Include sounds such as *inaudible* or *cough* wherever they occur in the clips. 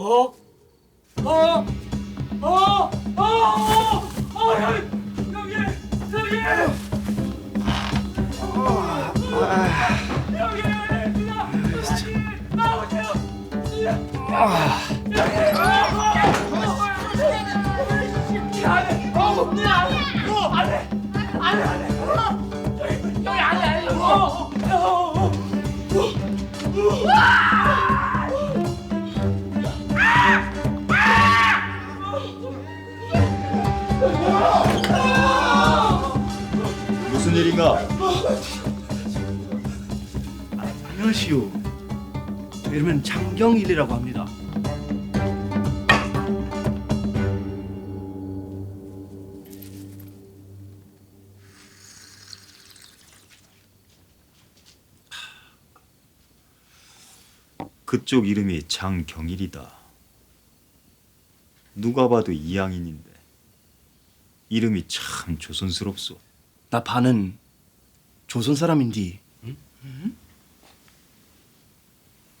어? 어? 어? 어? 어? 여기 여기 여기 여기 여기 나오세요 어어 안돼 안돼 여기 일인가? 안녕하시오. 저 이름은 장경일이라고 합니다. 그쪽 이름이 장경일이다. 누가 봐도 이양인인데 이름이 참 조선스럽소. 나 반은 조선 사람인디.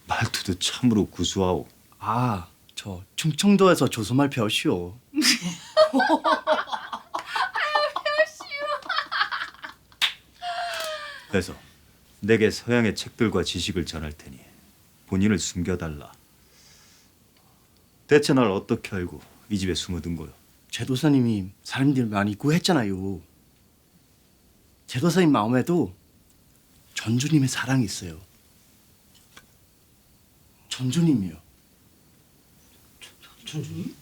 말투도 참으로 구수하오. 아, 저 충청도에서 조선말 배웠시오. *laughs* 그래서 내게 서양의 책들과 지식을 전할 테니 본인을 숨겨달라. 대체 날 어떻게 알고 이 집에 숨어든 거요? 제도사님이 사람들 많이 구했잖아요. 제도사님 마음에도 전주님의 사랑이 있어요. 전주님이요. 천준이?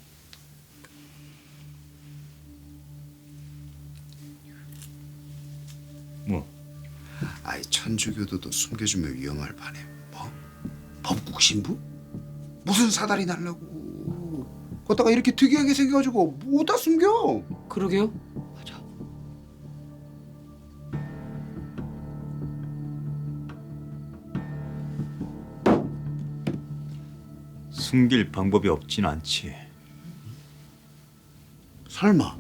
뭐 아이 천주교도도 숨겨주면 위험할 판에 뭐? 법국 신부? 무슨 사다리 날라고 거다가 이렇게 특이하게 생겨가지고 뭐다 숨겨 그러게요 숨길 방법이 없진 않지. 설마